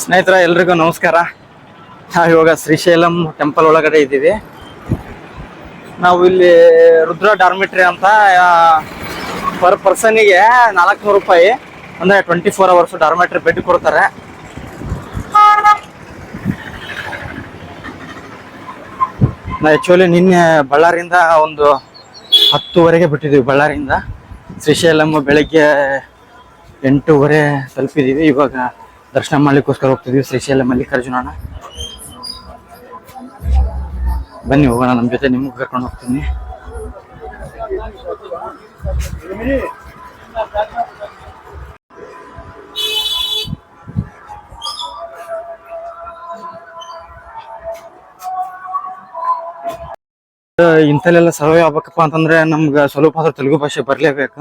ಸ್ನೇಹಿತರ, ಎಲ್ರಿಗೂ ನಮಸ್ಕಾರ. ನಾವು ಇವಾಗ ಶ್ರೀಶೈಲಂ ಟೆಂಪಲ್ ಒಳಗಡೆ ಇದ್ದೀವಿ. ನಾವು ಇಲ್ಲಿ ರುದ್ರ ಡಾರ್ಮಿಟ್ರಿ ಅಂತ ಪರ್ ಪರ್ಸನಿಗೆ ನಾಲ್ಕುನೂರು ರೂಪಾಯಿ, ಅಂದರೆ twenty four hours dormitory bed ಕೊಡ್ತಾರೆ. ನಾ ಆ್ಯಕ್ಚುಲಿ ನಿನ್ನೆ ಬಳ್ಳಾರಿಯಿಂದ ಒಂದು ಹತ್ತುವರೆಗೆ ಬಿಟ್ಟಿದ್ದೀವಿ, ಬಳ್ಳಾರಿಯಿಂದ. ಶ್ರೀಶೈಲಂ ಬೆಳಗ್ಗೆ ಎಂಟೂವರೆ ತಲುಪಿದ್ದೀವಿ, ಇವಾಗ ದರ್ಶನ ಮಾಡ್ಲಿಕ್ಕೋಸ್ಕರ ಹೋಗ್ತಿದ್ವಿ. ಶ್ರೀಶೈಲ ಮಲ್ಲಿಕಾರ್ಜುನನ ಬನ್ನಿ ಹೋಗೋಣ ನಮ್ಮ ಜೊತೆ ನಿಮ್ಗೆ ಕರ್ಕೊಂಡು ಹೋಗ್ತೀನಿ. ಇಂಥಲ್ಲೆಲ್ಲ ಸರ್ವೆ ಆಗ್ಬೇಕಪ್ಪ ಅಂತಂದ್ರೆ ನಮ್ಗೆ ಸ್ವಲ್ಪ ಆದ್ರೂ ತೆಲುಗು ಭಾಷೆ ಬರಲೇಬೇಕು.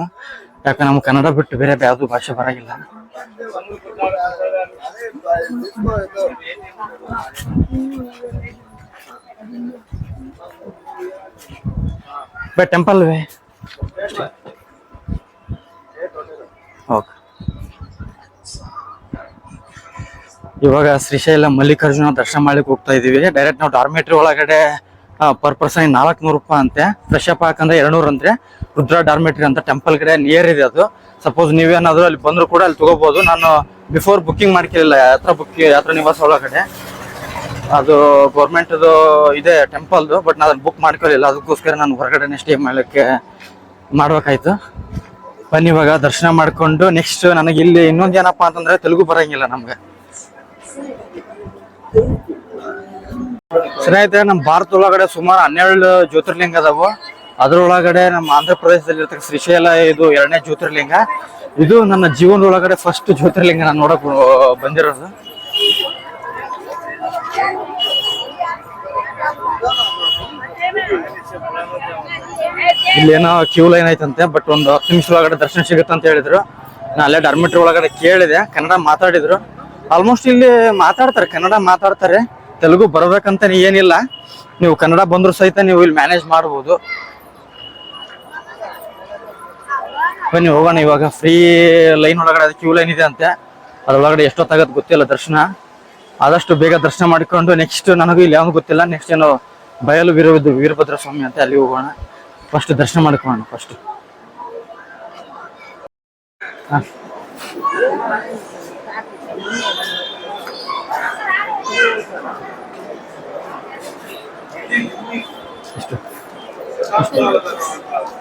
ಯಾಕೆ ನಮ್ಗೆ ಕನ್ನಡ ಬಿಟ್ಟು ಬೇರೆ ಯಾವ್ದು ಭಾಷೆ ಬರಂಗಿಲ್ಲ. Temple way? ಓಕೆ. ಇವಾಗ ಶ್ರೀಶೈಲ ಮಲ್ಲಿಕಾರ್ಜುನ ದರ್ಶನ ಮಾಡ್ಲಿಕ್ಕೆ ಹೋಗ್ತಾ ಇದೀವಿ. ಡೈರೆಕ್ಟ್ ನಾವು ಡಾರ್ಮೆಟ್ರಿ ಒಳಗಡೆ ಪರ್ ಪರ್ಸನ್ ನಾಲ್ಕುನೂರು ರೂಪಾಯಿ ಅಂತೆ. ಫ್ರೆಶ್ ಅಪ್ ಹಾಕಂದ್ರೆ ಎರಡ್ನೂರು ಅಂದ್ರೆ ರುದ್ರ ಡಾರ್ಮೆಟ್ರಿ ಅಂತ ಟೆಂಪಲ್ ಕಡೆ ನಿಯರ್ ಇದೆ ಅದು. ಸಪೋಸ್ ನೀವೇನಾದ್ರೂ ಅಲ್ಲಿ ಬಂದ್ರು ಕೂಡ ಅಲ್ಲಿ ತಗೋಬಹುದು ನಾನು ಬಿಫೋರ್ ಬುಕ್ಕಿಂಗ್ ಮಾಡ್ಕಿರಲಿಲ್ಲ. ಯಾತ್ರಾ ಬುಕ್ ಯಾತ್ರಾ ನಿವಾಸ ಒಳಗಡೆ. ಅದು ಗೌರ್ಮೆಂಟ್ದು ಇದೆ ಟೆಂಪಲ್ದು ಬಟ್ ನಾನು ಬುಕ್ ಮಾಡ್ಕೊಳ್ಳಿಲ್ಲ ಅದಕ್ಕೋಸ್ಕರ ನಾನು ಹೊರಗಡೆನೆ ಸ್ಟೇ ಮಾಡಲಿಕ್ಕೆ ಮಾಡ್ಬೇಕಾಯ್ತು. ಬನ್ನಿ ಇವಾಗ, ದರ್ಶನ ಮಾಡಿಕೊಂಡು ನೆಕ್ಸ್ಟ್ ನನಗೆ ಇಲ್ಲಿ ಇನ್ನೊಂದು ಏನಪ್ಪ ಅಂತಂದ್ರೆ ತೆಲುಗು ಬರಂಗಿಲ್ಲ ನಮ್ಗೆ. ಸ್ನೇಹಿತರೆ ನಮ್ಮ ಭಾರತ ಒಳಗಡೆ ಸುಮಾರು ಹನ್ನೆರಡು ಜ್ಯೋತಿರ್ಲಿಂಗ ಅದಾವು. ಅದ್ರೊಳಗಡೆ ನಮ್ಮ ಆಂಧ್ರ ಪ್ರದೇಶದಲ್ಲಿ ಇರ್ತಕ್ಕ ಶ್ರೀಶೈಲ ಇದು ಎರಡನೇ ಜ್ಯೋತಿರ್ಲಿಂಗ. ಇದು ನನ್ನ ಜೀವನದೊಳಗಡೆ ಫಸ್ಟ್ ಜ್ಯೋತಿರ್ಲಿಂಗ ನಾನು ನೋಡಕ್ ಬಂದಿರೋದು. ಇಲ್ಲೇನೋ ಕ್ಯೂ ಲೈನ್ ಐತಂತೆ ಬಟ್ ಒಂದು ಹತ್ತು ನಿಮಿಷ ಒಳಗಡೆ ದರ್ಶನ ಸಿಗುತ್ತೆ ಅಂತ ಹೇಳಿದ್ರು. ನಾ ಅಲ್ಲೇ ಡರ್ಮಿಟ್ರಿ ಒಳಗಡೆ ಕೇಳಿದೆ, ಕನ್ನಡ ಮಾತಾಡಿದ್ರು. ಆಲ್ಮೋಸ್ಟ್ ಇಲ್ಲಿ ಮಾತಾಡ್ತಾರೆ, ಕನ್ನಡ ಮಾತಾಡ್ತಾರೆ. ತೆಲುಗು ಬರ್ಬೇಕಂತ ಏನಿಲ್ಲ. ನೀವು ಕನ್ನಡ ಬಂದ್ರು ಸಹಿತ ನೀವು ಇಲ್ಲಿ ಮ್ಯಾನೇಜ್ ಮಾಡ್ಬೋದು. ಬನ್ನಿ, ಹೋಗೋಣ ಇವಾಗ. ಫ್ರೀ ಲೈನ್ ಒಳಗಡೆ ಅದು ಕ್ಯೂ ಲೈನ್ ಇದೆ ಅಂತೆ. ಅದ್ರೊಳಗಡೆ ಎಷ್ಟೊತ್ತಾಗತ್ತೆ ಗೊತ್ತಿಲ್ಲ ದರ್ಶನ. ಆದಷ್ಟು ಬೇಗ ದರ್ಶನ ಮಾಡಿಕೊಂಡು ನೆಕ್ಸ್ಟ್ ನನಗೂ ಇಲ್ಲಿ ಯಾವಾಗ ಗೊತ್ತಿಲ್ಲ. ನೆಕ್ಸ್ಟ್ ಏನೋ ಬಯಲು ವೀರ ವೀರಭದ್ರ ಸ್ವಾಮಿ ಅಂತ ಅಲ್ಲಿ ಹೋಗೋಣ? ಫಸ್ಟ್ ದರ್ಶನ ಮಾಡ್ಕೊಳ್ಳೋಣ ಫಸ್ಟ್ ಎಷ್ಟು?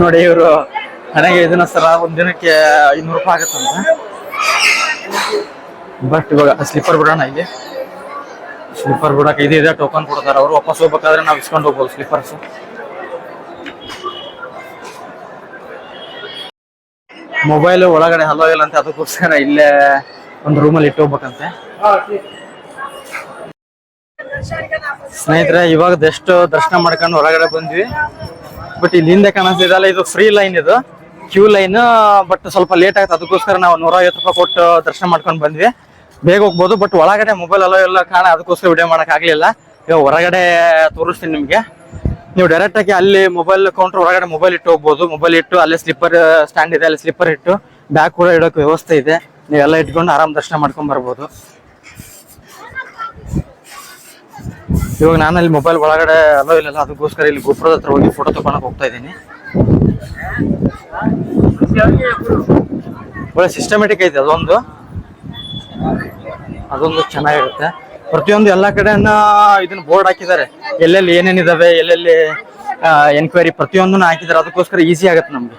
ನೋಡಿ ಇವರು ನನಗೆ ಇದನ್ನ ಸರ ಒಂದ್ ದಿನಕ್ಕೆ ಐನೂರು ರೂಪಾಯಿ ಆಗತ್ತಂತ ಬಟ್ ಇವಾಗ ಸ್ಲೀಪರ್ ಬಿಡೋಣ ಇಲ್ಲಿ. ಸ್ಲೀಪರ್ ಬಿಡಕ್ಕೆ ಇದು, ಇದೆ ಟೋಕನ್ ಕೊಡ್ತಾರೆ ಅವ್ರು. ವಾಪಸ್ ಹೋಗ್ಬೇಕಾದ್ರೆ ನಾವು ಇಸ್ಕೊಂಡು ಹೋಗ್ಬೋದು ಸ್ಲೀಪರ್ಸ್ ಮೊಬೈಲ್ ಒಳಗಡೆ ಹಲೋ ಇಲ್ಲ ಅಂತ ಅದಕ್ಕೋಸ್ಕರ ಇಲ್ಲೇ ಒಂದು ರೂಮಲ್ಲಿ ಇಟ್ಟು ಹೋಗ್ಬೇಕಂತೆ ಸ್ನೇಹಿತರೆ, ಇವಾಗ ಜಸ್ಟ್ ದರ್ಶನ ಮಾಡ್ಕೊಂಡು ಹೊರಗಡೆ ಬಂದ್ವಿ. ಬಟ್ ಇಲ್ಲಿ ಹಿಂದೆ ಕಾಣಿಸ್ತಿದಲ್ಲ ಇದು ಫ್ರೀ ಲೈನ್ ಇದು. ಕ್ಯೂ ಲೈನ್ ಬಟ್ ಸ್ವಲ್ಪ ಲೇಟ್ ಆಗುತ್ತೆ. ಅದಕ್ಕೋಸ್ಕರ ನಾವು ನೂರ ಐವತ್ತು ರೂಪಾಯಿ ಕೊಟ್ಟು ದರ್ಶನ ಮಾಡ್ಕೊಂಡು ಬಂದ್ವಿ. ಬೇಗ ಹೋಗ್ಬೋದು ಬಟ್ ಒಳಗಡೆ ಮೊಬೈಲ್ ಅಲ್ಲೋ ಎಲ್ಲ ಕಾಣ, ಅದಕ್ಕೋಸ್ಕರ ವಿಡಿಯೋ ಮಾಡಕ್ ಆಗ್ಲಿಲ್ಲ. ಇವಾಗ ಹೊರಗಡೆ ತೋರಿಸ್ತೀನಿ ನಿಮಗೆ. ನೀವು ಡೈರೆಕ್ಟ್ ಆಗಿ ಅಲ್ಲಿ ಮೊಬೈಲ್ ಕೌಂಟರ್ ಹೊರಗಡೆ ಮೊಬೈಲ್ ಇಟ್ಟು ಹೋಗ್ಬೋದು. ಮೊಬೈಲ್ ಇಟ್ಟು ಅಲ್ಲೇ ಸ್ಲಿಪ್ಪರ್ ಸ್ಟ್ಯಾಂಡ್ ಇದೆ, ಅಲ್ಲಿ ಸ್ಲಿಪ್ಪರ್ ಇಟ್ಟು ಬ್ಯಾಗ್ ಕೂಡ ಇಡೋಕೆ ವ್ಯವಸ್ಥೆ ಇದೆ. ನೀವೆಲ್ಲ ಇಟ್ಕೊಂಡು ಆರಾಮ್ ದರ್ಶನ ಮಾಡ್ಕೊಂಡ್ ಬರ್ಬೋದು. ಇವಾಗ ನಾನು ಅಲ್ಲಿ ಮೊಬೈಲ್ ಒಳಗಡೆ ಅಲೋ ಇಲ್ಲ ಅದಕ್ಕೋಸ್ಕರ ಇಲ್ಲಿ ಗೋಪುರದ ಹತ್ರ ಹೋಗಿ ಫೋಟೋ ತಗೊಳಕ್ ಹೋಗ್ತಾ ಇದ್ದೀನಿ. ಒಳ್ಳೆ ಸಿಸ್ಟಮೆಟಿಕ್ ಐತೆ ಅದೊಂದು. ಅದೊಂದು ಚೆನ್ನಾಗಿರುತ್ತೆ. ಪ್ರತಿಯೊಂದು ಎಲ್ಲ ಕಡೆನ ಇದನ್ನ ಬೋರ್ಡ್ ಹಾಕಿದ್ದಾರೆ. ಎಲ್ಲೆಲ್ಲಿ ಏನೇನಿದಾವೆ, ಎಲ್ಲೆಲ್ಲಿ ಎನ್ಕ್ವೈರಿ ಪ್ರತಿಯೊಂದನ್ನು ಹಾಕಿದ್ದಾರೆ. ಅದಕ್ಕೋಸ್ಕರ ಈಸಿ ಆಗತ್ತೆ ನಮ್ಗೆ.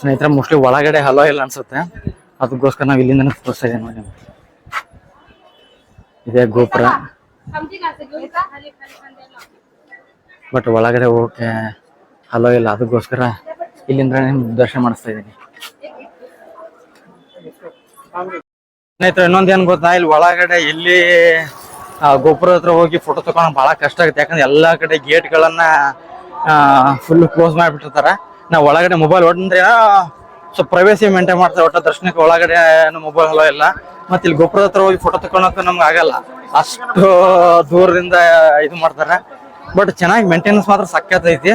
ಸ್ನೇಹಿತರೆ ಮೋಸ್ಟ್ಲಿ ಒಳಗಡೆ ಹಲೋ ಇಲ್ಲ ಅನ್ಸುತ್ತೆ. ಅದಕ್ಕೋಸ್ಕರ ನಾವು ಇಲ್ಲಿಂದ ತೋರಿಸ್ತಾ ಇದ್ದೀವಿ. ಇದೇ ಗೋಪುರ. ಬಟ್ ಒಳಗಡೆ ಹೋಗಕ್ಕೆ ಹಲೋ ಇಲ್ಲ, ಅದಕ್ಕೋಸ್ಕರ ಇಲ್ಲಿಂದ ದರ್ಶನ ಮಾಡಿಸ್ತಾ ಇದ್ದೀನಿ. ಸ್ನೇಹಿತರೆ, ಇನ್ನೊಂದ್ ಏನ್ ಗೊತ್ತಾ? ಇಲ್ಲಿ ಒಳಗಡೆ ಇಲ್ಲಿ ಗೋಪುರ ಹತ್ರ ಹೋಗಿ ಫೋಟೋ ತಗೊಂಡ್ ಬಹಳ ಕಷ್ಟ ಆಗುತ್ತೆ. ಯಾಕಂದ್ರೆ ಎಲ್ಲಾ ಕಡೆ ಗೇಟ್ ಗಳನ್ನ ಫುಲ್ ಕ್ಲೋಸ್ ಮಾಡಿಬಿಟ್ಟಿರ್ತಾರ. ನಾವ್ ಒಳಗಡೆ ಮೊಬೈಲ್ ಹೊಡೆದ್ರೆ ಸ್ವಲ್ಪ ಪ್ರೈವೇಸಿ ಮೇಂಟೈನ್ ಮಾಡ್ತಾರೆ ಒಟ್ಟು ದರ್ಶನಕ್ಕೆ ಒಳಗಡೆ ಮೊಬೈಲ್ ಹಲೋ ಇಲ್ಲ. ಮತ್ತೆ ಇಲ್ಲಿ ಗೋಪುರದ ಹತ್ರ ಹೋಗಿ ಫೋಟೋ ತಗೊಳಕ್ ನಮ್ಗೆ ಆಗಲ್ಲ. ಅಷ್ಟು ದೂರದಿಂದ ಇದು ಮಾಡ್ತಾರೆ. ಬಟ್ ಚೆನ್ನಾಗಿ ಮೇಂಟೆನೆನ್ಸ್ ಮಾತ್ರ ಸಖತ್ ಐತಿ.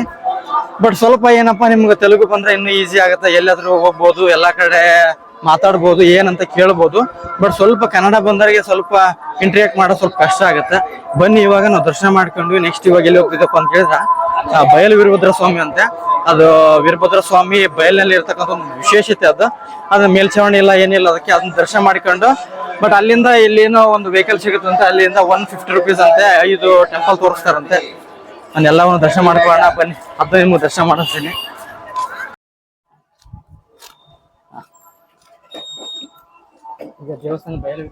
ಬಟ್ ಸ್ವಲ್ಪ ಏನಪ್ಪಾ ನಿಮ್ಗೆ ತೆಲುಗು ಬಂದ್ರೆ ಇನ್ನೂ ಈಸಿ ಆಗುತ್ತೆ. ಎಲ್ಲಾದ್ರೂ ಹೋಗ್ಬೋದು ಎಲ್ಲಾ ಕಡೆ ಮಾತಾಡ್ಬೋದು ಏನಂತ ಕೇಳ್ಬೋದು. ಬಟ್ ಸ್ವಲ್ಪ ಕನ್ನಡ ಬಂದವರಿಗೆ ಸ್ವಲ್ಪ ಇಂಟ್ರಿಯಾಕ್ಟ್ ಮಾಡೋದು ಸ್ವಲ್ಪ ಕಷ್ಟ ಆಗುತ್ತೆ. ಬನ್ನಿ ಇವಾಗ ನಾವು ದರ್ಶನ ಮಾಡ್ಕೊಂಡ್ವಿ. ನೆಕ್ಸ್ಟ್ ಇವಾಗ ಎಲ್ಲಿ ಹೋಗ್ತಿದ್ದಪ್ಪ ಅಂತ ಹೇಳಿದ್ರೆ ಆ, ಬಯಲು ವೀರಭದ್ರ ಸ್ವಾಮಿ ಅಂತೆ. ಅದು ವೀರಭದ್ರ ಸ್ವಾಮಿ ಬಯಲಿನಲ್ಲಿ ಇರ್ತಕ್ಕಂಥ ಒಂದು ವಿಶೇಷತೆ ಅದು. ಅದ್ರ ಮೇಲ್ಚಾವಣಿ ಇಲ್ಲ ಏನಿಲ್ಲ ಅದಕ್ಕೆ ಅದನ್ನ ದರ್ಶನ ಮಾಡ್ಕೊಂಡು ಬಟ್ ಅಲ್ಲಿಂದ ಇಲ್ಲೇನೋ ಒಂದು ವೆಹಿಕಲ್ ಸಿಗುತ್ತಂತೆ ಅಲ್ಲಿಂದ ಒನ್ ಫಿಫ್ಟಿ ರುಪೀಸ್ ಅಂತೆ ಐದು ಟೆಂಪಲ್ ತೋರಿಸ್ತಾರಂತೆ. ಅನ್ನೆಲ್ಲವನ್ನು ದರ್ಶನ ಮಾಡ್ಕೊಳ್ಳೋಣ ಬನ್ನಿ. ಅದು ನಿಮ್ಗೆ ದರ್ಶನ ಮಾಡಿಸ್ತೀನಿ. ದೇವಸ್ಥಾನ ಬಯಲು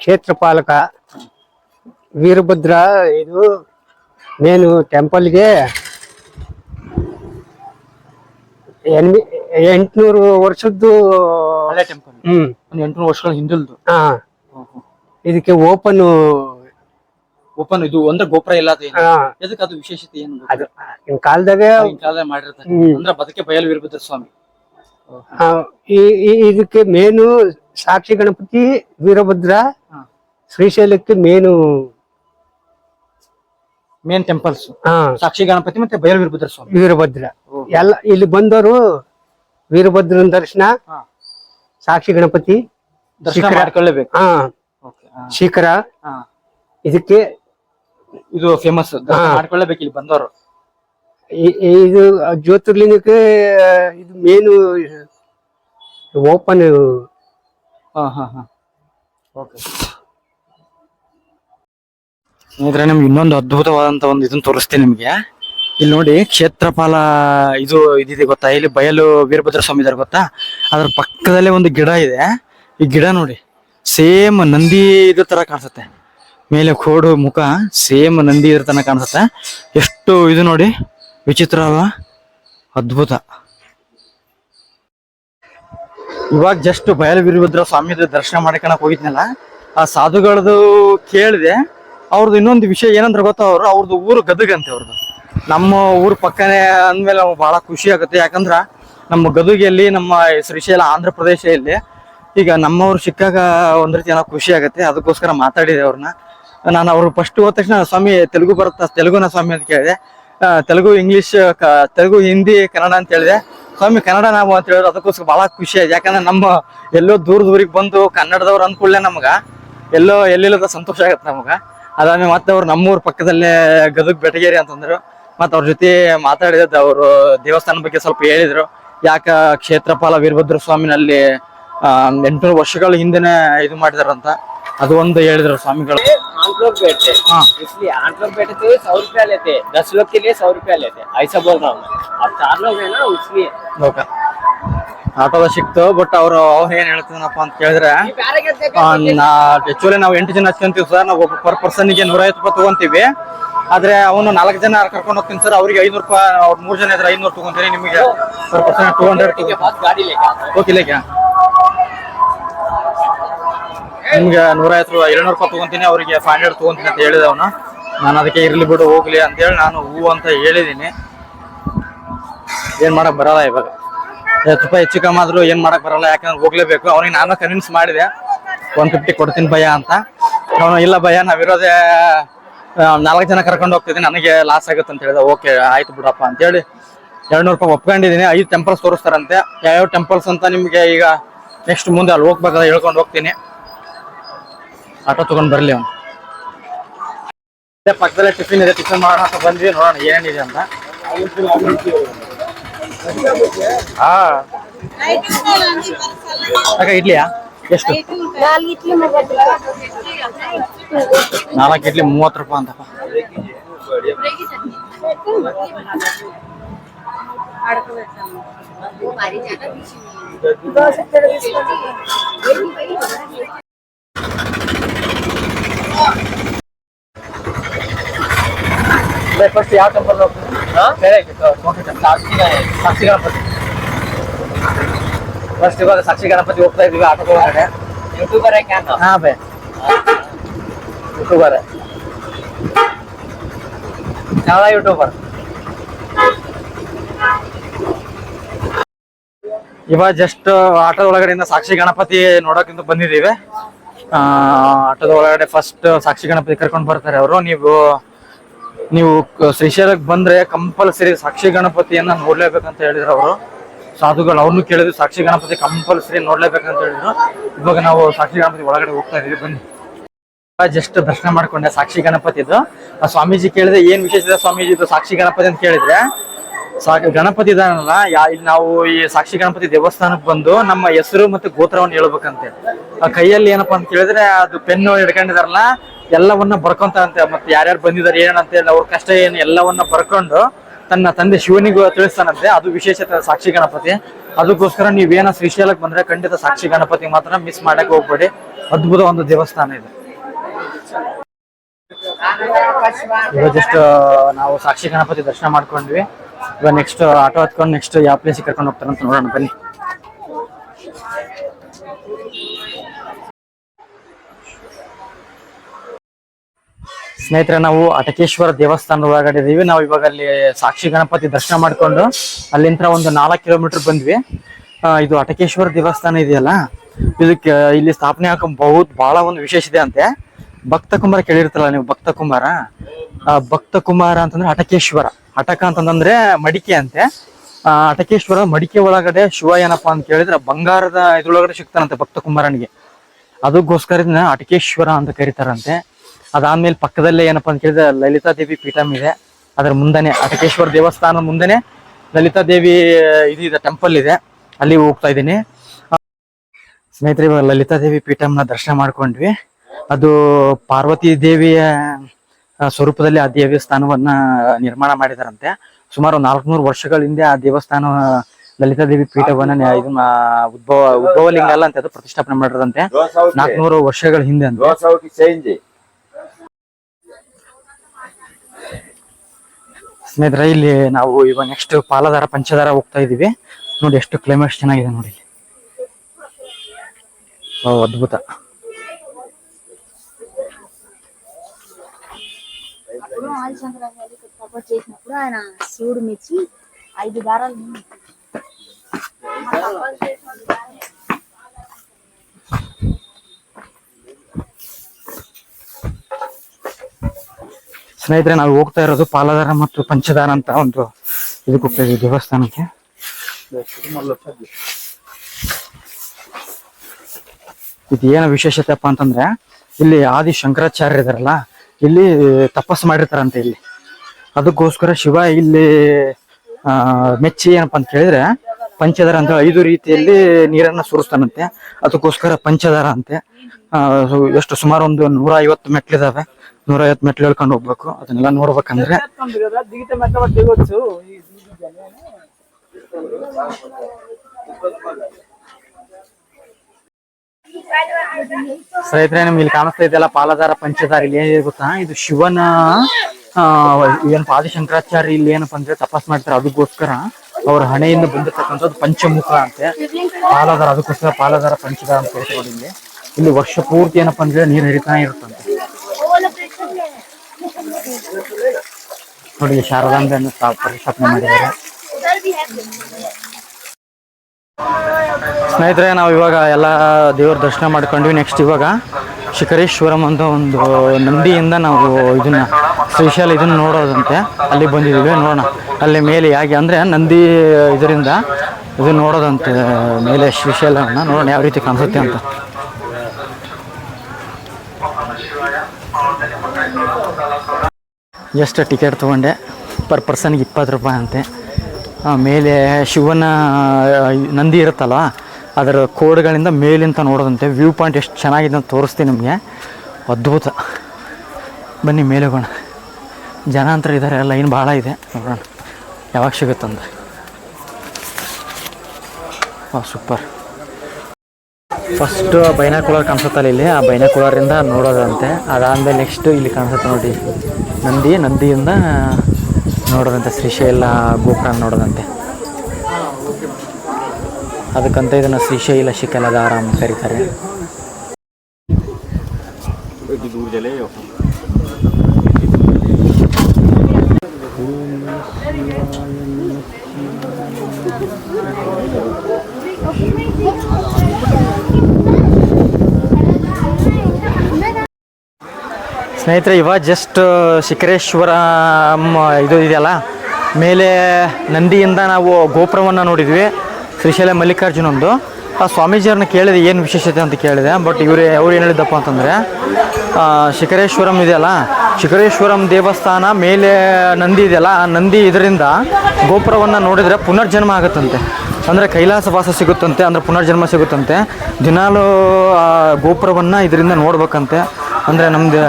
ಕ್ಷೇತ್ರ ಪಾಲಕ ವೀರಭದ್ರ ಇದು ಮೇನು ಟೆಂಪಲ್ಗೆ ಎನ್ವಿ ಎಂಟ್ನೂರು ವರ್ಷದ್ದು ಹಳೆ ಟೆಂಪಲ್ ಹ್ಮ್. ಒಂದು ಎಂಟುನೂರು ವರ್ಷಗಳ ಹಿಂದಿಲ್ದು. ಹಾ. ಇದಕ್ಕೆ ಓಪನ್ ಓಪನ್ ಇದು ಅಂದ್ರೆ ಗೋಪುರ ಇಲ್ಲ ಅದು ಏನು. ಹಾ. ಎದಕ್ಕೆ ಅದು ವಿಶೇಷತೆ ಏನು? ಅದು ಆಗಿನ ಕಾಲದಾಗ ಆಗಿನ ಕಾಲದಲ್ಲಿ ಮಾಡಿರ್ತಾರೆ. ಅಂದ್ರೆ ಬದುಕೆ ಬಯಲು ವೀರಭದ್ರ ಸ್ವಾಮಿ. ಇದಕ್ಕೆ ಮೇನು ಸಾಕ್ಷಿ ಗಣಪತಿ ವೀರಭದ್ರ. ಶ್ರೀಶೈಲಕ್ಕೆ ಮೇನು ಮೇನ್ ಟೆಂಪಲ್ಸ್ ಹಾ. ಸಾಕ್ಷಿ ಗಣಪತಿ ಮತ್ತೆ ಬಯಲು ವೀರಭದ್ರ ಸ್ವಾಮಿ. ವೀರಭದ್ರ. ಎಲ್ಲ ಇಲ್ಲಿ ಬಂದವರು ವೀರಭದ್ರನ ದರ್ಶನ ಹಾ. ಸಾಕ್ಷಿ ಗಣಪತಿ ದರ್ಶನ ಶಿಖರ. ಮಾಡ್ಕೊಳ್ಳೇಬೇಕು. ಹಾ. ಶಿಖರ. ಹಾ. ಇದಕ್ಕೆ ಇದು ಫೇಮಸ್ ಮಾಡ್ಕೊಳ್ಳೇಬೇಕು ಇಲ್ಲಿ ಬಂದವರು. ಇ- ಇದು ಜ್ಯೋತಿರ್ಲಿಂಗಕ್ಕೆ ಇದು ಮೇನು ಓಪನ್ ಹಾ ಹಾ ಹಾ. ಓಕೆ. ಸ್ನೇಹಿತರೆ, ನಿಮ್ಗೆ ಇನ್ನೊಂದು ಅದ್ಭುತವಾದಂತ ಒಂದು ಇದನ್ನ ತೋರಿಸ್ತೀನಿ ನಿಮ್ಗೆ. ಇಲ್ಲಿ ನೋಡಿ ಕ್ಷೇತ್ರಪಾಲ ಇದು ಇದಿದೆ ಗೊತ್ತಾ? ಇಲ್ಲಿ ಬಯಲು ವೀರಭದ್ರ ಸ್ವಾಮಿ ಇದಾರೆ ಗೊತ್ತಾ? ಅದ್ರ ಪಕ್ಕದಲ್ಲೇ ಒಂದು ಗಿಡ ಇದೆ. ಈ ಗಿಡ ನೋಡಿ, ಸೇಮ್ ನಂದಿ ಇದ್ರ ತರ ಕಾಣಿಸುತ್ತೆ. ಮೇಲೆ ಕೋಡು ಮುಖ, ಸೇಮ್ ನಂದಿ ಇದ್ರ ತರ ಕಾಣಿಸುತ್ತೆ. ಎಷ್ಟು ಇದು ನೋಡಿ, ವಿಚಿತ್ರ ಅದ್ಭುತ. ಇವಾಗ ಜಸ್ಟ್ ಬಯಲು ವೀರಭದ್ರ ಸ್ವಾಮಿದ ದರ್ಶನ ಮಾಡ್ಕೊಳಕ್ ಹೋಗಿದ್ನಲ್ಲ, ಆ ಸಾಧುಗಳದು ಕೇಳಿದೆ. ಅವ್ರದ್ದು ಇನ್ನೊಂದು ವಿಷಯ ಏನಂದ್ರೆ ಗೊತ್ತಾ ಅವ್ರು? ಅವ್ರದ್ದು ಊರು ಗದಗ ಅಂತೆ ಅವ್ರದ್ದು. ನಮ್ಮ ಊರು ಪಕ್ಕನೇ ಅಂದಮೇಲೆ ನಮ್ಗೆ ಬಹಳ ಖುಷಿ ಆಗುತ್ತೆ. ಯಾಕಂದ್ರೆ ನಮ್ಮ ಗದಗಿಯಲ್ಲಿ, ನಮ್ಮ ಶ್ರೀಶೈಲ ಆಂಧ್ರ ಪ್ರದೇಶ ಇಲ್ಲಿ ಈಗ ನಮ್ಮವ್ರು ಸಿಕ್ಕಾಗ ಒಂದ್ ರೀತಿ ಏನೋ ಖುಷಿ ಆಗುತ್ತೆ. ಅದಕ್ಕೋಸ್ಕರ ಮಾತಾಡಿದೆ ಅವ್ರನ್ನ. ನಾನು ಅವ್ರು ಫಸ್ಟ್ ಹೋದ ತಕ್ಷಣ, ಸ್ವಾಮಿ, ತೆಲುಗು ಬರುತ್ತಾ? ತೆಲುಗುನ ಸ್ವಾಮಿ ಅಂತ ಕೇಳಿದೆ. ತೆಲುಗು, ಇಂಗ್ಲಿಷ್ ತೆಲುಗು, ಹಿಂದಿ, ಕನ್ನಡ ಅಂತ ಹೇಳಿದೆ. ಸ್ವಾಮಿ, ಕನ್ನಡ ನಾವು ಅಂತ ಹೇಳಿದ್ರು ಅದಕ್ಕೋಸ್ಕರ ಬಹಳ ಖುಷಿ ಆಯ್ತು. ಯಾಕಂದ್ರೆ ನಮ್ಮ ಎಲ್ಲೋ ದೂರ ದೂರಿಗೆ ಬಂದು ಕನ್ನಡದವ್ರು ಅಂದ್ಕೂಡ್ಲೆ ನಮ್ಗ ಎಲ್ಲೋ ಎಲ್ಲಿಲ್ಲದ ಸಂತೋಷ ಆಗತ್ತೆ ನಮಗ. ಅದಾದ್ಮೇಲೆ ಮತ್ತೆ ಅವ್ರು ನಮ್ಮೂರ್ ಪಕ್ಕದಲ್ಲೇ ಗದಗ್ ಬೆಟಗೇರಿ ಅಂತಂದ್ರು ಮತ್ತೆ ಅವ್ರ ಜೊತೆ ಮಾತಾಡಿದ ಅವರು ದೇವಸ್ಥಾನ ಬಗ್ಗೆ ಸ್ವಲ್ಪ ಹೇಳಿದ್ರು ಯಾಕ ಕ್ಷೇತ್ರಪಾಲ ವೀರಭದ್ರ ಸ್ವಾಮಿನಲ್ಲಿ ಆ ಎಂಟುನೂರು ವರ್ಷಗಳ ಹಿಂದೆನೆ ಇದು ಮಾಡಿದಾರಂತ ಅದು ಒಂದು ಹೇಳಿದ್ರು ಸ್ವಾಮಿಗಳು आठ लोग बैठते हाँ। इसलिए आठ लोग बैठे तो सौ रुपया लेते दस लोग के लिए सौ रुपया लेते ऐसा बोल रहा हूँ मैं अब चार लोग है ना इसलिए ಓಕೆ ಆಟೋದ ಸಿಕ್ತು ಬಟ್ ಅವರು ಅವ್ರು ಏನ್ ಹೇಳ್ತಿದನಪ್ಪ ಅಂತ ಕೇಳಿದ್ರೆ ಆಕ್ಚುಲಿ ನಾವು ಎಂಟು ಜನ ಹಚ್ಕೊಂತೀವಿ ಸರ್ ನಾವು ಪರ್ ಪರ್ಸನ್ಗೆ ನೂರ ಐವತ್ತು ರೂಪಾಯಿ ತಗೊಂತೀವಿ. ಆದ್ರೆ ಅವನು ನಾಲ್ಕು ಜನ ಕರ್ಕೊಂಡು ಹೋಗ್ತೀನಿ ಸರ್ ಅವ್ರಿಗೆ ಐನೂರು ರೂಪಾಯಿ, ಅವ್ರು ಮೂರು ಜನ ಇದ್ರೆ ಐನೂರು ತಗೊಂತೀನಿ ನಿಮಗೆ. Per person two hundred okay ನಿಮ್ಗೆ ನೂರ ಐವತ್ತು ರೂಪಾಯಿ ಎರಡ್ನೂರು ರೂಪಾಯಿ ತಗೊಂತೀನಿ, ಅವ್ರಿಗೆ ಫೈವ್ ಹಂಡ್ರೆಡ್ ತಗೊಂತೀನಿ ಅಂತ ಹೇಳಿದೆ ಅವನು. ನಾನು ಅದಕ್ಕೆ ಇರ್ಲಿ ಬಿಡು, ಹೋಗ್ಲಿ ಅಂತೇಳಿ ನಾನು ಹೂ ಅಂತ ಹೇಳಿದ್ದೀನಿ ಏನ್ ಮಾಡಕ್ ಬರಲ್ಲ ಇವಾಗ. ಐವತ್ತು ರೂಪಾಯಿ ಹೆಚ್ಚು ಕಮ್ಮಿ ಆದ್ರೂ ಏನ್ ಮಾಡಕ್ ಬರಲ್ಲ, ಯಾಕಂದ್ರೆ ಹೋಗ್ಲೇಬೇಕು. ಅವ್ನಿಗೆ ನಾನು ಕನ್ವಿನ್ಸ್ ಮಾಡಿದೆ. ಒನ್ ಫಿಫ್ಟಿ ಕೊಡ್ತೀನಿ ಭಯ ಅಂತ. ಅವನು, ಇಲ್ಲ ಭಯ ನಾವಿರೋದೇ ನಾಲ್ಕು ಜನ ಕರ್ಕೊಂಡು ಹೋಗ್ತಿದ್ದೀನಿ, ನನಗೆ ಲಾಸ್ ಆಗುತ್ತೆ ಅಂತ ಹೇಳಿದೆ. ಓಕೆ ಆಯ್ತು ಬಿಡಪ್ಪ ಅಂತೇಳಿ ಎರಡ್ನೂರು ರೂಪಾಯಿ ಒಪ್ಕೊಂಡಿದ್ದೀನಿ. ಐದು ಟೆಂಪಲ್ಸ್ ತೋರಿಸ್ತಾರಂತೆ. ಯಾವ್ಯಾವ ಟೆಂಪಲ್ಸ್ ಅಂತ ನಿಮಗೆ ಈಗ ನೆಕ್ಸ್ಟ್ ಮುಂದೆ ಅಲ್ಲಿ ಹೋಗ್ಬೇಕಾದ್ರೆ ಹೇಳ್ಕೊಂಡು ಹೋಗ್ತೀನಿ. ಆಟೋ ತಗೊಂಡ್ ಬರ್ಲಿ ಅವನು. ಪಕ್ಕದಲ್ಲೇ ಟಿಫಿನ್ ಇದೆ. ಟಿಫಿನ್ ಮಾಡೋಣ ಅಂತ ಬಂದ್ವಿ. ನೋಡೋಣ ಏನಿದೆ ಅಂತ. ಅಕ್ಕ ಇಡ್ಲಿಯಾ? ಎಷ್ಟು? ನಾಲ್ಕು ಇಡ್ಲಿ ನಾಲ್ಕು ಇಡ್ಲಿ ಮೂವತ್ತು ರೂಪಾಯಿ ಅಂತಪ್ಪ. ಫಸ್ಟ್ ಯಾವ ಟೆಂಪಲ್ ಸಾಕ್ಷಿ ಗಣಪತಿ ಫಸ್ಟ್ ಇವಾಗ ಸಾಕ್ಷಿ ಗಣಪತಿ ಹೋಗ್ತಾ ಇದೀವಿ ಆಟೋ ಒಳಗಡೆ ಯೂಟ್ಯೂಬರ್ ಹಾ ಬೇ ಯೂಟ್ಯೂಬರ್ ಯಾವ ಯೂಟ್ಯೂಬರ್ ಇವಾಗ ಜಸ್ಟ್ ಆಟದ ಒಳಗಡೆಯಿಂದ ಸಾಕ್ಷಿ ಗಣಪತಿ ನೋಡೋಕ್ಕಿಂತ ಬಂದಿದ್ದೀವಿ. ಆಟದ ಒಳಗಡೆ ಫಸ್ಟ್ ಸಾಕ್ಷಿ ಗಣಪತಿ ಕರ್ಕೊಂಡು ಬರ್ತಾರೆ ಅವರು. ನೀವು ನೀವು ಶ್ರೀಶೈಲಕ್ಕೆ ಬಂದ್ರೆ ಕಂಪಲ್ಸರಿ ಸಾಕ್ಷಿ ಗಣಪತಿಯನ್ನ ನೋಡ್ಲೇಬೇಕಂತ ಹೇಳಿದ್ರು ಅವರು. ಸಾಧುಗಳು ಅವ್ರನ್ನು ಕೇಳಿದ್ರು, ಸಾಕ್ಷಿ ಗಣಪತಿ ಕಂಪಲ್ಸರಿ ನೋಡ್ಲೇಬೇಕಂತ ಹೇಳಿದ್ರು. ಇವಾಗ ನಾವು ಸಾಕ್ಷಿ ಗಣಪತಿ ಒಳಗಡೆ ಹೋಗ್ತಾ ಇದೀವಿ, ಬನ್ನಿ. ಜಸ್ಟ್ ದರ್ಶನ ಮಾಡ್ಕೊಂಡೆ ಸಾಕ್ಷಿ ಗಣಪತಿದು. ಆ ಸ್ವಾಮೀಜಿ ಕೇಳಿದೆ ಏನ್ ವಿಶೇಷ ಸ್ವಾಮೀಜಿ ಸಾಕ್ಷಿ ಗಣಪತಿ ಅಂತ ಕೇಳಿದ್ರೆ ಸಾಕು ಗಣಪತಿ ಇದಾನಲ್ಲ, ಯಾ, ಇಲ್ಲಿ ನಾವು ಈ ಸಾಕ್ಷಿ ಗಣಪತಿ ದೇವಸ್ಥಾನಕ್ಕೆ ಬಂದು ನಮ್ಮ ಹೆಸರು ಮತ್ತೆ ಗೋತ್ರವನ್ನು ಹೇಳ್ಬೇಕಂತೆ. ಆ ಕೈಯಲ್ಲಿ ಏನಪ್ಪಾ ಅಂತ ಕೇಳಿದ್ರೆ ಅದು ಪೆನ್ನು ಹಿಡ್ಕೊಂಡಿದಾರಲ್ಲ, ಎಲ್ಲವನ್ನ ಬರ್ಕೊಂತಾರಂತೆ ಮತ್ತೆ ಯಾರ್ಯಾರು ಬಂದಿದ್ದಾರೆ ಏನಂತ ಅವ್ರ ಕಷ್ಟ ಏನು ಎಲ್ಲವನ್ನ ಬರ್ಕೊಂಡು ತನ್ನ ತಂದೆ ಶಿವನಿಗೂ ತಿಳಿಸ್ತಾನಂತೆ. ಅದು ವಿಶೇಷತೆ ಸಾಕ್ಷಿ ಗಣಪತಿ. ಅದಕ್ಕೋಸ್ಕರ ನೀವೇನ ಶ್ರೀಶೈಲಕ್ಕೆ ಬಂದ್ರೆ ಖಂಡಿತ ಸಾಕ್ಷಿ ಗಣಪತಿ ಮಾತ್ರ ಮಿಸ್ ಮಾಡಕ್ ಹೋಗ್ಬೇಡಿ. ಅದ್ಭುತ ಒಂದು ದೇವಸ್ಥಾನ ಇದೆ. ಇವಾಗ ಜಸ್ಟ್ ನಾವು ಸಾಕ್ಷಿ ಗಣಪತಿ ದರ್ಶನ ಮಾಡ್ಕೊಂಡ್ವಿ. ಇವಾಗ ನೆಕ್ಸ್ಟ್ ಆಟೋ ಹತ್ಕೊಂಡು ನೆಕ್ಸ್ಟ್ ಯಾವ ಪ್ಲೇಸಿಗೆ ಕರ್ಕೊಂಡು ಹೋಗ್ತಾರೆ ಅಂತ ನೋಡೋಣ, ಬನ್ನಿ. ಸ್ನೇಹಿತರೆ, ನಾವು ಅಟಕೇಶ್ವರ ದೇವಸ್ಥಾನದ ಒಳಗಡೆ ಇದೀವಿ. ನಾವು ಇವಾಗ ಅಲ್ಲಿ ಸಾಕ್ಷಿ ಗಣಪತಿ ದರ್ಶನ ಮಾಡ್ಕೊಂಡು ಅಲ್ಲಿಂತ ಒಂದು ನಾಲ್ಕು ಕಿಲೋಮೀಟರ್ ಬಂದ್ವಿ. ಇದು ಅಟಕೇಶ್ವರ ದೇವಸ್ಥಾನ ಇದೆಯಲ್ಲ? ಇದಕ್ಕೆ ಇಲ್ಲಿ ಸ್ಥಾಪನೆ ಹಾಕೋ ಬಹುತ್ ಬಹಳ ಒಂದು ವಿಶೇಷ ಇದೆ ಅಂತೆ. ಭಕ್ತ ಕುಮಾರ ಕೇಳಿರ್ತಲ್ಲ ನೀವು, ಭಕ್ತ ಕುಮಾರ? ಭಕ್ತ ಕುಮಾರ ಅಂತಂದ್ರೆ ಅಟಕೇಶ್ವರ ಅಟಕ ಅಂತಂದ್ರೆ ಮಡಿಕೆ ಅಂತೆ. ಅಟಕೇಶ್ವರ ಮಡಿಕೆ ಒಳಗಡೆ ಶಿವ ಏನಪ್ಪಾ ಅಂತ ಕೇಳಿದ್ರೆ ಬಂಗಾರದ ಇದ್ರೊಳಗಡೆ ಸಿಗ್ತಾನಂತೆ ಭಕ್ತ ಕುಮಾರನಿಗೆ ಅದಕ್ಕೋಸ್ಕರ ಇದನ್ನ ಅಟಕೇಶ್ವರ ಅಂತ ಕರೀತಾರಂತೆ. ಅದಾದ್ಮೇಲೆ ಪಕ್ಕದಲ್ಲೇ ಏನಪ್ಪಾ ಅಂತ ಕೇಳಿದ್ರೆ ಲಲಿತಾ ದೇವಿ ಪೀಠಂ ಇದೆ. ಅದರ ಮುಂದನೆ ಅಟಕೇಶ್ವರ ದೇವಸ್ಥಾನ ಮುಂದೆನೆ ಲಲಿತಾ ದೇವಿ ಇದು ಟೆಂಪಲ್ ಇದೆ. ಅಲ್ಲಿ ಹೋಗ್ತಾ ಇದ್ದೀನಿ. ಸ್ನೇಹಿತರೆ ಲಲಿತಾ ದೇವಿ ಪೀಠಂನ ದರ್ಶನ ಮಾಡ್ಕೊಂಡ್ವಿ. ಅದು ಪಾರ್ವತಿ ದೇವಿಯ ಸ್ವರೂಪದಲ್ಲಿ ಆ ದೇವಸ್ಥಾನವನ್ನ ನಿರ್ಮಾಣ ಮಾಡಿದರಂತೆ. ಸುಮಾರು ನಾಲ್ಕುನೂರು ವರ್ಷಗಳ ಹಿಂದೆ ಆ ದೇವಸ್ಥಾನ ಲಲಿತಾ ದೇವಿ ಪೀಠವನ್ನ ಇದು ಉದ್ಭವ ಉದ್ಭವ ಲಿಂಗ ಅಲ್ಲ ಅಂತ ಅದು ಪ್ರತಿಷ್ಠಾಪನೆ ಮಾಡಿದ್ರಂತೆ. ನಾಲ್ಕುನೂರು ವರ್ಷಗಳ ಹಿಂದೆ ಅಂತ. ಸ್ನೇಹಿತರೆ ಇಲ್ಲಿ ನಾವು ಇವಾಗ ನೆಕ್ಸ್ಟ್ ಪಾಲಧಾರ ಪಂಚದಾರ ಹೋಗ್ತಾ ಇದೀವಿ. ನೋಡಿ ಎಷ್ಟು ಕ್ಲೈಮೇಟ್ ಚೆನ್ನಾಗಿದೆ ನೋಡಿ ಅದ್ಭುತ. అప్పుడు ఆదిశంకరాచార్య తపస్సు చేసినప్పుడు ఆయన శివుడు మెచ్చి ఐదు దారాలు ಸ್ನೇಹಿತರೆ ನಾವು ಹೋಗ್ತಾ ಇರೋದು ಪಾಲದಾರ ಮತ್ತು ಪಂಚದಾರ ಅಂತ ಒಂದು ಇದಕ್ಕೆ ಹೋಗ್ತಾ ಇದೀವಿ ದೇವಸ್ಥಾನಕ್ಕೆ ಇದು ಏನು ವಿಶೇಷತೆಪ್ಪ ಅಂತಂದ್ರೆ ಇಲ್ಲಿ ಆದಿ ಶಂಕರಾಚಾರ್ಯ ಇದಾರಲ್ಲ ಇಲ್ಲಿ ತಪಸ್ಸು ಮಾಡಿರ್ತಾರಂತೆ ಇಲ್ಲಿ. ಅದಕ್ಕೋಸ್ಕರ ಶಿವ ಇಲ್ಲಿ ಮೆಚ್ಚಿ ಏನಪ್ಪಾ ಅಂತ ಹೇಳಿದ್ರೆ, ಪಂಚದಾರ ಅಂತ ಐದು ರೀತಿಯಲ್ಲಿ ನೀರನ್ನ ಸುರಿಸ್ತಾನಂತೆ. ಅದಕ್ಕೋಸ್ಕರ ಪಂಚದಾರ ಅಂತೆ. ಎಷ್ಟು ಸುಮಾರು ಒಂದು ನೂರ ಐವತ್ತು ಮೆಟ್ಲಿದಾವೆ. ನೂರ ಐವತ್ತು ಮೆಟ್ಲು ಹೇಳ್ಕೊಂಡು ಹೋಗ್ಬೇಕು. ಅದನ್ನೆಲ್ಲ ನೋಡ್ಬೇಕಂದ್ರೆ. ಸ್ನೇಹಿತರೆ, ನಿಮ್ಗೆ ಇಲ್ಲಿ ಕಾಣಿಸ್ತಾ ಇದೆಯಲ್ಲ ಪಾಲದಾರ ಪಂಚದಾರ, ಇಲ್ಲಿ ಏನಿದೆ ಗೊತ್ತಾ? ಇದು ಶಿವನ ಏನ್ ಪಾದಿಶಂಕರಾಚಾರ್ಯ ಇಲ್ಲಿ ಏನಪ್ಪ ಅಂದ್ರೆ ತಪಾಸ್ ಮಾಡ್ತಾರೆ, ಅದಕ್ಕೋಸ್ಕರ ಅವ್ರ ಹಣೆಯಿಂದ ಬಂದಿರತಕ್ಕಂಥದ್ದು ಪಂಚಮುಖ ಅಂತೆ. ಪಾಲದಾರ ಅದಕ್ಕೋಸ್ಕರ ಪಾಲದಾರ ಪಂಚದಾರ ಅಂತ ಹೇಳ್ತಾರೆ ಇಲ್ಲಿ. ಇಲ್ಲಿ ವರ್ಷ ಪೂರ್ತಿ ಏನಪ್ಪ ಅಂದ್ರೆ ನೀರು ಹರಿತಾನೆ ಇರುತ್ತಂತೆ. ನೋಡಿ ಶಾರದಾಂಬೆ ಪ್ರತಿಷ್ಠಾಪನೆ ಮಾಡಿದ್ದಾರೆ. ಸ್ನೇಹಿತರೆ, ನಾವು ಇವಾಗ ಎಲ್ಲ ದೇವ್ರ ದರ್ಶನ ಮಾಡ್ಕೊಂಡ್ವಿ ನೆಕ್ಸ್ಟ್ ಇವಾಗ ಶಿಖರೇಶ್ವರಂ ಅಂತ ಒಂದು ನಂದಿಯಿಂದ ನಾವು ಇದನ್ನ ಸ್ಪೆಷಲ್ ಇದನ್ನ ನೋಡೋದಂತೆ. ಅಲ್ಲಿ ಬಂದಿದ್ದೀವಿ, ನೋಡೋಣ. ಅಲ್ಲಿ ಮೇಲೆ ಹೇಗೆ ಅಂದರೆ ನಂದಿ ಇದರಿಂದ ಇದು ನೋಡೋದಂತೆ, ಮೇಲೆ ಶ್ರೀಶೈಲವನ್ನು ನೋಡೋಣ, ಯಾವ ರೀತಿ ಕಾಣಿಸುತ್ತೆ ಅಂತ. ಎಷ್ಟು ಟಿಕೆಟ್ ತೊಗೊಂಡೆ ಪರ್ ಪರ್ಸನ್ಗೆ ಇಪ್ಪತ್ತು ರೂಪಾಯಿ ಅಂತೆ. ಮೇಲೆ ಶಿವನ ನಂದಿ ಇರುತ್ತಲ್ಲ ಅದರ ಕೋಡ್ಗಳಿಂದ ಮೇಲಿಂದ ನೋಡೋದಂತೆ ವ್ಯೂ ಪಾಯಿಂಟ್ ಎಷ್ಟು ಚೆನ್ನಾಗಿದೆ ಅಂತ ತೋರಿಸ್ತೀನಿ ನಿಮಗೆ. ಅದ್ಭುತ. ಬನ್ನಿ ಮೇಲೆ ಹೋಗೋಣ. ಜನ ಅಂತ ಇದ್ದಾರೆ, ಲೈನ್ ಭಾಳ ಇದೆ. ನೋಡೋಣ. ಯಾವಾಗ ಸಿಗುತ್ತಂದ ಸೂಪರ್. ಫಸ್ಟು ಬೈನಾಕುಲರ್ ಕಾಣಿಸುತ್ತಲ್ಲ ಇಲ್ಲಿ ಆ ಬೈನಾಕುಲರಿಂದ ನೋಡೋದಂತೆ. ಅದಾದಮೇಲೆ ನೆಕ್ಸ್ಟು ಇಲ್ಲಿ ಕಾಣಿಸುತ್ತೆ ನೋಡಿ, ನಂದಿ, ನಂದಿಯಿಂದ ನೋಡೋದಂತೆ, ಶ್ರೀಶೈಲ ಗೋಪುರ ನೋಡೋದಂತೆ. ಅದಕ್ಕಂತ ಇದನ್ನು ಶ್ರೀಶೈಲ ಶಿಖಲಧಾರ ಅಂತ ಕರೀತಾರೆ. ಸ್ನೇಹಿತರೆ ಇವಾಗ ಜಸ್ಟ್ ಶಿಖರೇಶ್ವರ ಇದು ಇದೆಯಲ್ಲ? ಮೇಲೆ ನಂದಿಯಿಂದ ನಾವು ಗೋಪುರವನ್ನು ನೋಡಿದ್ವಿ. ಶ್ರೀಶೈಲ ಮಲ್ಲಿಕಾರ್ಜುನೊಂದು. ಆ ಸ್ವಾಮೀಜಿಯವ್ರನ್ನ ಕೇಳಿದೆ ಏನು ವಿಶೇಷತೆ ಅಂತ ಕೇಳಿದೆ. ಬಟ್ ಇವರೇ ಅವ್ರು ಏನು ಹೇಳಿದಪ್ಪ ಅಂತಂದರೆ ಶಿಖರೇಶ್ವರಂ ಇದೆಯಲ್ಲ? ಶಿಖರೇಶ್ವರಂ ದೇವಸ್ಥಾನ ಮೇಲೆ ನಂದಿ ಇದೆಯಲ್ಲ ಆ ನಂದಿ ಇದರಿಂದ ಗೋಪುರವನ್ನು ನೋಡಿದರೆ ಪುನರ್ಜನ್ಮ ಆಗುತ್ತಂತೆ. ಅಂದರೆ ಕೈಲಾಸ ವಾಸ ಸಿಗುತ್ತಂತೆ ಅಂದರೆ ಪುನರ್ಜನ್ಮ ಸಿಗುತ್ತಂತೆ. ದಿನಾಲೂ ಆ ಗೋಪುರವನ್ನು ಇದರಿಂದ ನೋಡ್ಬೇಕಂತೆ. ಅಂದರೆ ನಮ್ಮದು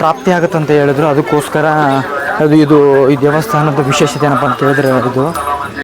ಪ್ರಾಪ್ತಿ ಆಗುತ್ತಂತ ಹೇಳಿದ್ರು. ಅದಕ್ಕೋಸ್ಕರ ಅದು ಇದು ಈ ದೇವಸ್ಥಾನದ ವಿಶೇಷತೆ ಏನಪ್ಪ ಅಂತ ಕೇಳಿದ್ರೆ ಇದು